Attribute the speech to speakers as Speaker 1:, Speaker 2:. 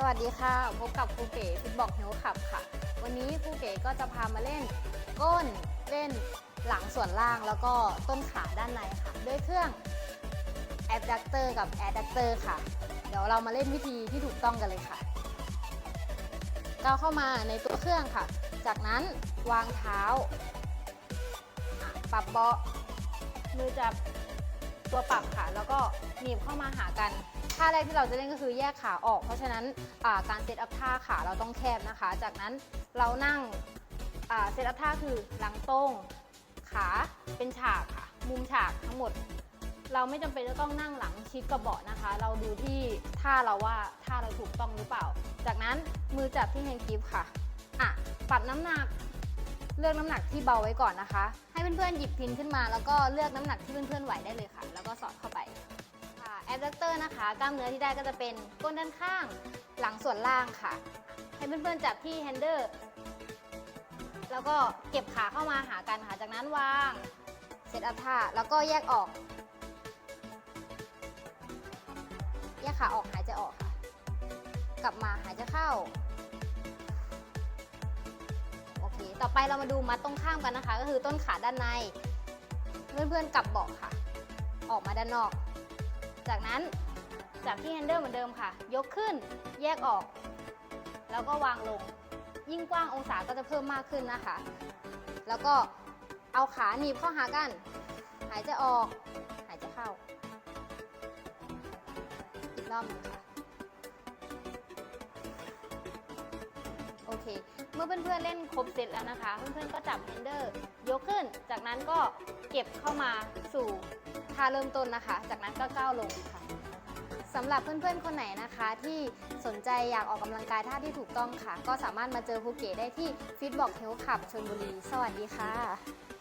Speaker 1: สวัสดีค่ะ พบกับครูเก๋ฟุตบอกเฮลขับค่ะ วันนี้ครูเก๋ก็จะพามาเล่นก้นเล่นหลังส่วนล่างแล้วก็ต้นขาด้านในค่ะ ด้วยเครื่อง abductor กับ adductor ค่ะ เดี๋ยวเรามาเล่นวิธีที่ถูกต้องกันเลยค่ะก้าวเข้ามาในตัวเครื่องค่ะ จากนั้นวางเท้า ปรับเบาะมือจับ ตัวปรับค่ะ แล้วก็หนีบเข้ามาหากันท่าแรกที่เราจะเล่นก็คือแยกขาออก เพราะฉะนั้นการเซตอัพท่าขาเราต้องแคบนะคะ จากนั้นเรานั่งเซตอัพท่าคือหลังตรงขาเป็นฉากค่ะ มุมฉากทั้งหมด เราไม่จำเป็นจะต้องนั่งหลังชิดกับเบาะนะคะ เราดูที่ท่าเราว่าท่าเราถูกต้องหรือเปล่า จากนั้นมือจับที่แฮนด์กริปค่ะอะปรับน้ำหนัก เลือกน้ำหนักที่เบาไว้ก่อนนะคะ ให้เพื่อนๆหยิบพินขึ้นมา แล้วก็เลือกน้ำหนักที่เพื่อนๆไหวได้เลยค่ะ แล้วก็สอดเข้าไปค่ะแอดดักเตอร์นะคะ กล้ามเนื้อที่ได้ก็จะเป็นก้นด้านข้าง หลังส่วนล่างค่ะ ให้เพื่อนๆจับที่แฮนเดอร์แล้วก็เก็บขาเข้ามาหากันค่ะ จากนั้นวางเซตอัพท่าแล้วก็แยกออก แยกขาออกหายใจออกค่ะ กลับมาหายใจเข้า ต่อไปเรามาดูมัดตรงข้ามกันนะคะ ก็คือต้นขาด้านใน เพื่อนๆกลับเบาะค่ะ ออกมาด้านนอก จากนั้นจับที่แฮนเดิลเหมือนเดิมค่ะ ยกขึ้น แยกออก แล้วก็วางลง ยิ่งกว้างองศาก็จะเพิ่มมากขึ้นนะคะ แล้วก็เอาขาหนีบเข้าหากัน หายใจออก หายใจเข้า อีกรอบนึงค่ะ เคเมื่อเพื่อนๆเล่นครบเสร็จแล้วนะคะ เพื่อนๆก็จับแฮนเดอร์ยกขึ้น จากนั้นก็เก็บเข้ามาสู่ท่าเริ่มต้นนะคะ จากนั้นก็ก้าวลงค่ะสำหรับเพื่อนๆ คนไหนนะคะ ที่สนใจอยากออกกำลังกายท่าที่ถูกต้องค่ะ ก็สามารถมาเจอครูเก๋ได้ที่ฟิตบอกเฮลขับชลบุรี สวัสดีค่ะ